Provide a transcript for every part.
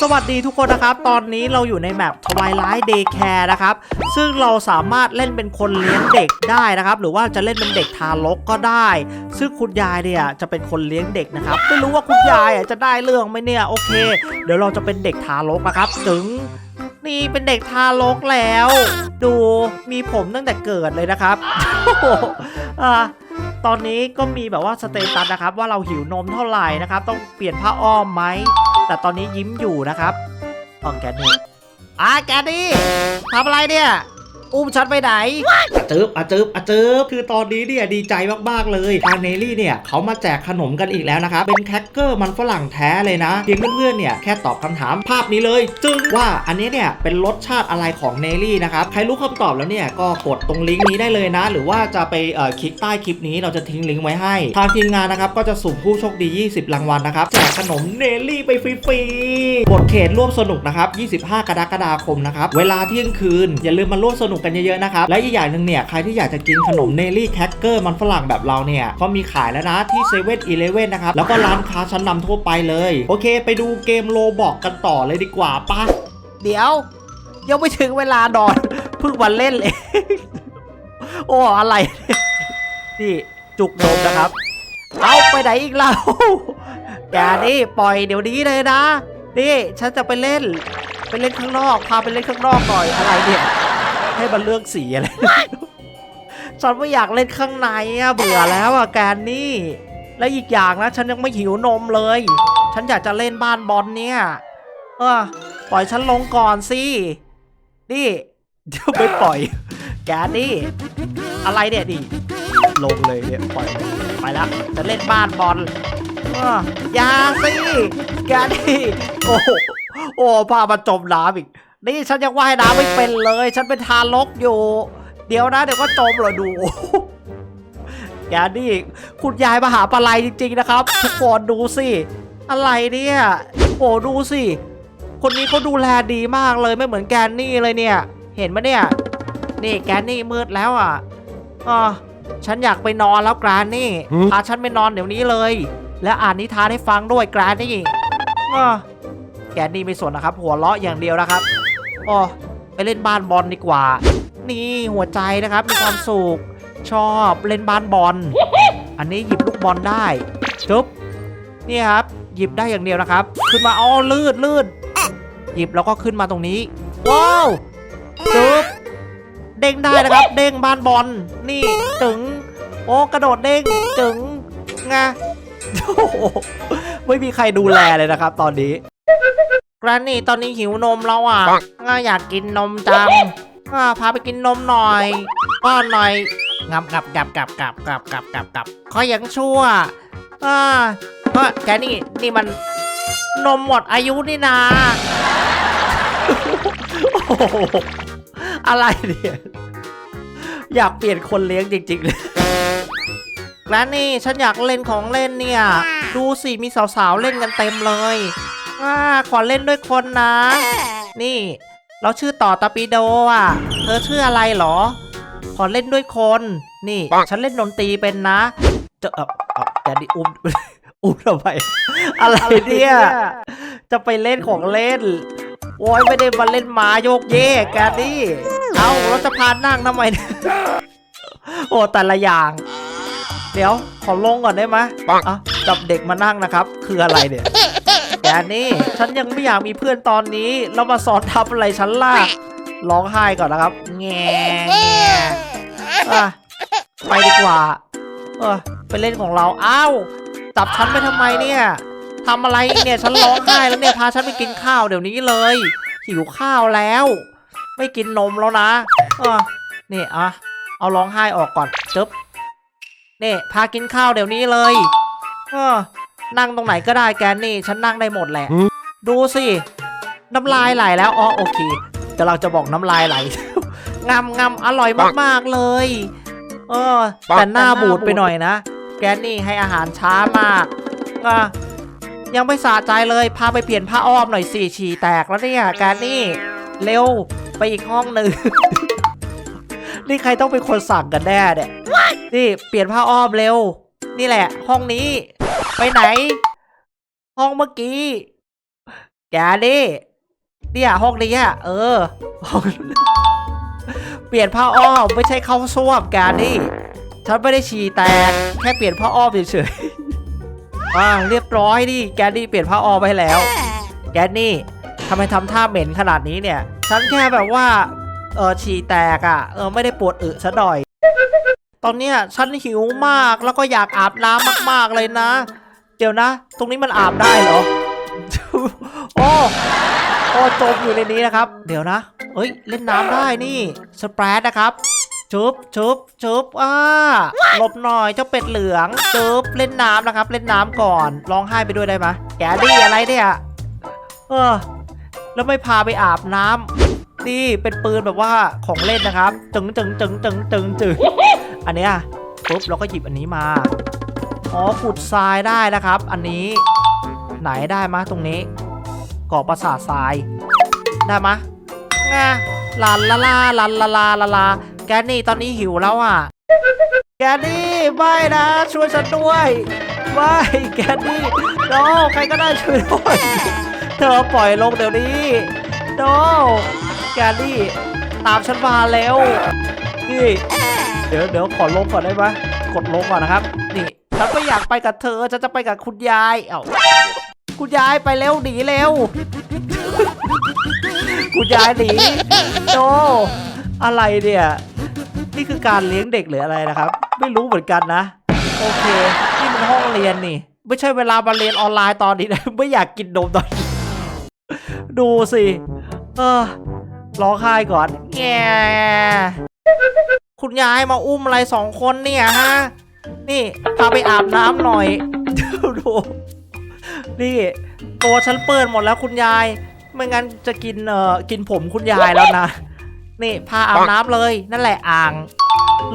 สวัสดีทุกคนนะครับ ตอนนี้เราอยู่ในแมป Twilight Daycare นะครับ ซึ่งเราสามารถเล่นเป็นคนเลี้ยงเด็กได้นะครับ หรือว่าจะเล่นเป็นเด็กทารกก็ได้ ซึ่งคุณยายเนี่ยจะเป็นคนเลี้ยงเด็กนะครับ ไม่รู้ว่าคุณยายจะได้เรื่องไหมเนี่ย โอเค เดี๋ยวเราจะเป็นเด็กทารกนะครับ ถึงนี่เป็นเด็กทารกแล้ว ดูมีผมตั้งแต่เกิดเลยนะครับอ่าตอนนี้ก็มีแบบว่าสเตตัสนะครับ ว่าเราหิวนมเท่าไหร่นะครับ ต้องเปลี่ยนผ้าอ้อมไหม แต่ตอนนี้ยิ้มอยู่นะครับอ๋อแกนี่อะแกนี่ทำอะไรเนี่ย อุ้มฉันไปไหนอาจึบอาจึบอาจึบคือตอนนี้เนี่ยดีใจมากๆเลยทางเนลลี่เนี่ยเขามาแจกขนมกันอีกแล้วนะครับเป็นแคคเกอร์มันฝรั่งแท้เลยนะเพียงเพื่อนๆเนี่ยแค่ตอบคำถามภาพนี้เลย จึงว่าอันนี้เนี่ยเป็นรสชาติอะไรของเนลลี่นะครับใครรู้คำตอบแล้วเนี่ยก็กดตรงลิงก์นี้ได้เลยนะ หรือว่าจะไปเอ่อคลิกใต้คลิปนี้เราจะทิ้งลิงก์ไว้ให้ ทางทีมงานนะครับก็จะสุ่มผู้โชคดี 20 รางวัลนะครับแจกขนมเนลลี่ไปฟรีๆกดเขตร่วมสนุกนะครับ25 กรกฎาคมนะครับเวลาเที่ยงคืนอย่าลืมมาร่วมสนุกกันเยอะๆนะครับ และอีกอย่างหนึ่งเนี่ยใครที่อยากจะกินขนมเนลลี่แคคเกอร์มันฝรั่งแบบเราเนี่ยก็มีขายแล้วนะที่เซเว่นอีเลเว่นนะครับแล้วก็ร้านค้าชั้นนำทั่วไปเลย โอเค ไปดูเกมโลบอกกันต่อเลยดีกว่าปะเดี๋ยว ยังไม่ถึงเวลานอนเพิ่งวันเล่นเลยโอ้อะไรเนี่ยนี่จุกนมนะครับเอาไปไหนอีกแล้วแกนี่ปล่อยเดี๋ยวนี้เลยนะ นี่ ฉันจะไปเล่น ไปเล่นข้างนอก พาไปเล่นข้างนอกหน่อยอะไรเนี่ย ให้มันเลือกสีอะไรฉันไม่อยากเล่นข้างในอะเบื่อแล้วอะแกนี่ และอีกอย่างนะ ฉันยังไม่หิวนมเลย ฉันอยากจะเล่นบ้านบอลเนี่ย เออปล่อยฉันลงก่อนสินี่เดี๋ยวไม่ปล่อย แกนี่ อะไรเนี่ยดิลงเลยเนี่ยปล่อยไปแล้วจะเล่นบ้านบอลเออย่าสิแกนี่โอ้โหโอ้พามาจมน้ำอีก นี่ฉันยังว่ายน้ำไม่เป็นเลย ฉันเป็นทารกอยู่ เดี๋ยวนะเดี๋ยวก็จมเลยดูแกนี่คุณยายมาหาปลาไหลจริง ๆ นะครับทุกคนดูสิ อะไรเนี่ยโอ้ดูสิ คนนี้เขาดูแลดีมากเลยไม่เหมือนแกนนี่เลยเนี่ย เห็นไหมเนี่ย นี่แกนนี่มืดแล้วอะอ๋อฉันอยากไปนอนแล้วกรานนี่หืมพาฉันไปนอนเดี๋ยวนี้เลย และอ่านนิทานให้ฟังด้วยกรานนี่อ๋อแกนนี่ไม่สนนะครับ หัวเราะอย่างเดียวนะครับ อ๋อไปเล่นบ้านบอลดีกว่า นี่หัวใจนะครับมีความสุขชอบเล่นบ้านบอล อันนี้หยิบลูกบอลได้จุ๊บนี่ครับ หยิบได้อย่างเดียวนะครับ ขึ้นมาอ๋อลื่นลื่นหยิบแล้วก็ขึ้นมาตรงนี้ว้าวจุ๊บเด้งได้นะครับ เด้งบ้านบอลนี่จึงโอ้กระโดดเด้งจึงไงโอ้ไม่มีใครดูแลเลยนะครับ ตอนนี้ กรานนี่ตอนนี้หิวนมแล้วอะปังง่าอยากกินนมจังอ่าพาไปกินนมหน่อยป้อนหน่อยงับงับงับงับงับงับงับงับงับขอยังชั่วอ่าเฮ้ยแกนี่นี่มันนมหมดอายุนี่นาโอ้โหอะไรเนี่ยอยากเปลี่ยนคนเลี้ยงจริงๆเลยแกรนนี่ฉันอยากเล่นของเล่นเนี่ย ดูสิมีสาวๆเล่นกันเต็มเลย อ่าขอเล่นด้วยคนนะ นี่ เราชื่อต่อตาปีโดอะ เธอชื่ออะไรเหรอ ขอเล่นด้วยคน นี่ปังฉันเล่นดนตรีเป็นนะ จะเออเออแกดิอุ้มอุ้มทำไมอะไรเนี่ย จะไปเล่นของเล่นโอ้ยไม่ได้มาเล่นหมาโยกเยกแกนี่เอาเราจะพานั่งทำไมเนี่ยโอ้แต่ละอย่าง เดี๋ยว ขอลงก่อนได้ไหมปังอะจับเด็กมานั่งนะครับ คืออะไรเนี่ย แกนี่ ฉันยังไม่อยากมีเพื่อนตอนนี้แล้วมาสอนทับอะไรฉันล่ะ ร้องไห้ก่อนนะครับ แงแงอ่ไปดีกว่า เออไปเล่นของเรา อ้าว จับฉันไปทำไมเนี่ยทำอะไรเนี่ย ฉันร้องไห้แล้วเนี่ย พาฉันไปกินข้าวเดี๋ยวนี้เลย หิวข้าวแล้ว ไม่กินนมแล้วนะ เออนี่อะ เอาร้องไห้ออกก่อน จึ๊บนี่พากินข้าวเดี๋ยวนี้เลย เออ นั่งตรงไหนก็ได้แกนี่ ฉันนั่งได้หมดแหละหืมดูสิ น้ำลายไหลแล้วอ๋อโอเคกำลังจะบอกน้ำลายไหลงำงำอร่อยมากๆเลย เออปังแต่หน้าบูดไปหน่อยนะ แกนี่ให้อาหารช้ามากอะยังไม่สะใจเลย พาไปเปลี่ยนผ้าอ้อมหน่อยสิฉี่แตกแล้วเนี่ยแกนี่เร็วไปอีกห้องหนึ่งนี่ใครต้องเป็นคนสั่งกันแน่เนี่ยนี่เปลี่ยนผ้าอ้อมเร็ว นี่แหละ ห้องนี้ ไปไหน ห้องเมื่อกี้แกนี่เนี่ยห้องนี้อะเออห้องเปลี่ยนผ้าอ้อมไม่ใช่เข้าส้วมแกนี่ฉันไม่ได้ฉี่แตกแค่เปลี่ยนผ้าอ้อมเฉยๆอ่าเรียบร้อยดิแกนี่เปลี่ยนผ้าอ้อมไปแล้ว แกนี่ทำไมทำท่าเหม็นขนาดนี้เนี่ย ฉันแค่แบบว่า เออฉี่แตกอะ่ะ เออไม่ได้ปวดอึซะหน่อย ตอนเนี้ยฉันหิวมากแล้วก็อยากอาบน้ำมากๆเลยนะ เดี๋ยวนะ ตรงนี้มันอาบได้เหรอ โอ้โอ้จมอยู่ในนี้นะครับ เดี๋ยวนะ เอ้ย เล่นน้ำได้นี่ สเปรดนะครับชุบชุบชุบอ่าหลบหน่อยเจ้าเป็ดเหลืองชุบเล่นน้ำนะครับ เล่นน้ำก่อน ร้องไห้ไปด้วยได้ไหมแกดี้อะไรเนี่ย เออ แล้วไม่พาไปอาบน้ำนี่เป็นปืนแบบว่าของเล่นนะครับ จึงจึงจึงจึงจึงจึงอันเนี้ยปุ๊บเราก็หยิบอันนี้มา อ๋อขุดทรายได้นะครับ อันนี้ไหนได้มะตรงนี้เกาะปราสาททราย ได้มะงาลาลาลาลาลาลาลาลาแกนี่ตอนนี้หิวแล้วอะ แกนี่ไม่นะช่วยฉันด้วยไม่แกนี่โนใครก็ได้ช่วยด้วยเธอปล่อยลงเดี๋ยวนี้โนแกนี่ตามฉันมาแล้วนี่เดี๋ยวเดี๋ยวขอลงก่อนได้ไหมกดลงก่อนนะครับ นี่ ฉันไม่อยากไปกับเธอ ฉันจะไปกับคุณยาย เอ้า คุณยายไปเร็วหนีเร็ว คุณยายหนีโนอะไรเนี่ย นี่คือการเลี้ยงเด็กหรืออะไรนะครับ ไม่รู้เหมือนกันนะ โอเค นี่มันห้องเรียนนี่ ไม่ใช่เวลามาเรียนออนไลน์ตอนนี้นะ ไม่อยากกินนมตอนนี้ ดูสิ เออร้องไห้ก่อนแงคุณยายมาอุ้มอะไรสองคนเนี่ยฮะ นี่พาไปอาบน้ำหน่อยดูนี่ตัวฉันเปื้อนหมดแล้วคุณยาย ไม่งั้นจะกินเอ่อกินผมคุณยายแล้วนะ นี่พาอาบน้ำเลย นั่นแหละอ่าง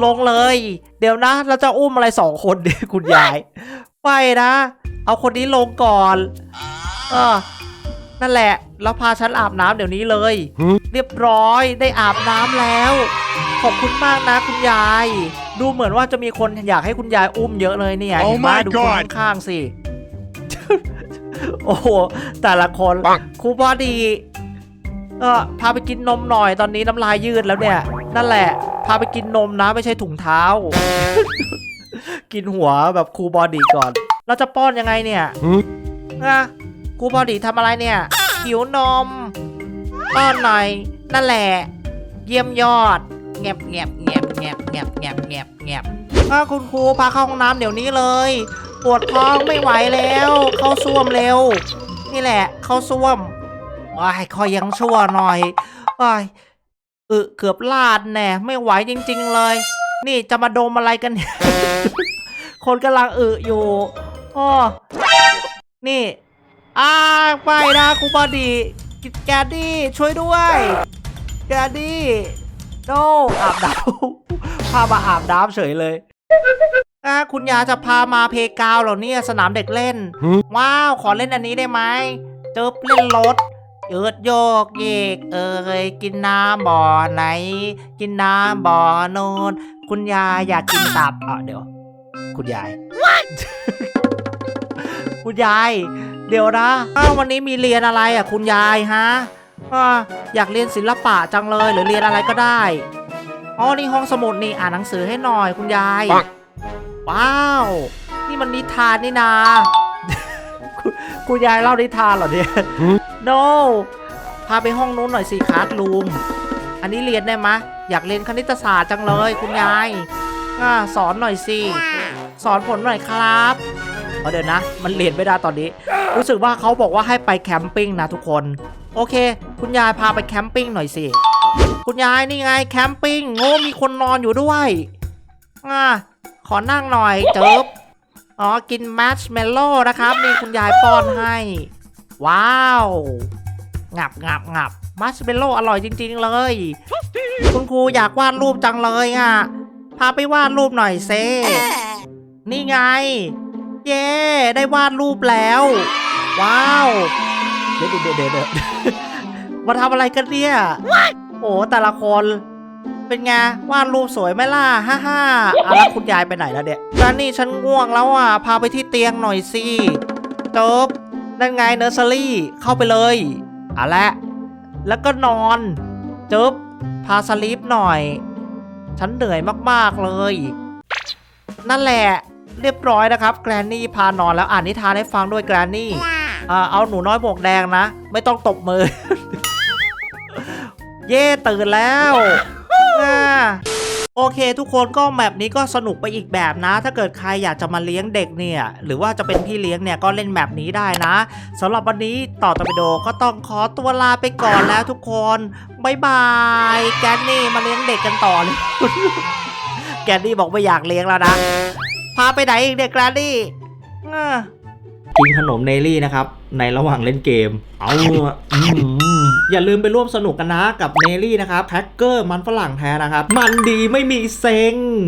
ลงเลย เดี๋ยวนะ เราจะอุ้มอะไรสองคนดิคุณยาย ไปนะ เอาคนนี้ลงก่อน เออนั่นแหละ แล้วพาฉันอาบน้ำเดี๋ยวนี้เลย เรียบร้อยได้อาบน้ำแล้ว ขอบคุณมากนะคุณยาย ดูเหมือนว่าจะมีคนอยากให้คุณยายอุ้มเยอะเลยเนี่ย Oh เห็นไหม my ดูคน God ข้างๆสิ โอ้โห แต่ละคนปังครูบอดี เออพาไปกินนมหน่อยตอนนี้น้ำลายยืดแล้วเนี่ย นั่นแหละ พาไปกินนมนะไม่ใช่ถุงเท้า กินหัวแบบครูบอดีก่อน เราจะป้อนยังไงเนี่ยหืมอะครูบอดีทำอะไรเนี่ย หิวนมป้อนหน่อย นั่นแหละ เยี่ยมยอดแงบแงบแงบ แงบแงบแงบแงบแงบถ้าคุณครูพาเข้าห้องน้ำเดี๋ยวนี้เลย ปวดท้องไม่ไหวแล้ว เข้าส้วมเร็ว นี่แหละ เข้าส้วมว้ายคอยยังชั่วหน่อยว้ายอึเกือบลาดแน่ไม่ไหวจริง ๆ เลย นี่จะมาดมอะไรกันเนี่ยคนกำลังอึอยู่อ้อนี่อ้าไปนะครูบอดีแกดดี้ช่วยด้วย แกดดี้ โนอาบน้ำพามาอาบน้ำเฉยเลยอ่าคุณยายจะพามาเพกาวเหรอเนี่ยสนามเด็กเล่นหืมว้าว ขอเล่นอันนี้ได้ไหมเจิบเล่นรถยืดโยกเยก เอ้ยกินน้ำบ่อไหน กินน้ำบ่อโนนคุณยายอยากกินตับอะเดี๋ยว คุณยาย คุณยาย เดี๋ยวนะอ้าววันนี้มีเรียนอะไรอะ คุณยายฮะ อ่าอยากเรียนศิลปะจังเลยหรือเรียนอะไรก็ได้ อ๋อนี่ห้องสมุดนี่อ่านหนังสือให้หน่อยคุณยายปังว้าว นี่มันนิทานนี่นาคุณคุณยายเล่านิทานเหรอเนี่ย no พาไปห้องนู้นหน่อยสิคลาสรูม อันนี้เรียนได้ไหมะ อยากเรียนคณิตศาสตร์จังเลย คุณยายอ่าสอนหน่อยสิ สอนผลหน่อยครับเอาเดี๋ยวนะ มันเรียนไม่ได้ตอนนี้ รู้สึกว่าเขาบอกว่าให้ไปแคมปิ้งนะทุกคน โอเค คุณยายพาไปแคมปิ้งหน่อยสิ คุณยายนี่ไงแคมปิ้งโง่มีคนนอนอยู่ด้วยอ่าขอนั่งหน่อยเจิบอ๋อ กินแมชเมลโล่นะครับ นี่คุณยายป้อนให้ ว้าว งับงับงับมัชเมลโล่อร่อยจริง ๆ เลย คุณครูอยากวาดรูปจังเลยอะ พาไปวาดรูปหน่อยเซนี่ไง เย้ ได้วาดรูปแล้ว ว้าว เดี๋ยวเดี๋ยวเดี๋ยวเดี๋ยวมาทำอะไรกันเนี่ย โอ้แต่ละคนเป็นไงวาดรูปสวยไหมล่ะฮ่าฮ่าอะแล้วคุณยายไปไหนแล้วเนี่ยจานนี่ฉันง่วงแล้วอะ พาไปที่เตียงหน่อยสิจบนั่นไงเนอร์เซอรี่เข้าไปเลยเอาละแล้วก็นอนจึ๊บพาสลีปหน่อย ฉันเหนื่อยมากๆเลย นั่นแหละ เรียบร้อยนะครับ แกรนนี่พานอนแล้วอ่านนิทานให้ฟังด้วยแกรนนี่ อ่าเอาหนูน้อยหมวกแดงนะ ไม่ต้องตบมือ เย่ตื่นแล้วอ่าโอเค ทุกคนก็แมปนี้ก็สนุกไปอีกแบบนะ ถ้าเกิดใครอยากจะมาเลี้ยงเด็กเนี่ย หรือว่าจะเป็นพี่เลี้ยงเนี่ยก็เล่นแมปนี้ได้นะสำหรับวันนี้ต่อตอร์ปิโดก็ต้องขอตัวลาไปก่อนแล้วทุกคนบายบายแกนนี่มาเลี้ยงเด็กกันต่อเลย แกนนี่บอกไม่อยากเลี้ยงแล้วนะ พาไปไหนอีกเด็กแกรนนี่อ่า กินขนมเนลี่นะครับ ในระหว่างเล่นเกม เอาอย่าลืมไปร่วมสนุกกันนะกับเนลลี่นะครับแพ็กเกอร์มันฝรั่งแท้นะครับ มันดีไม่มีเซ็ง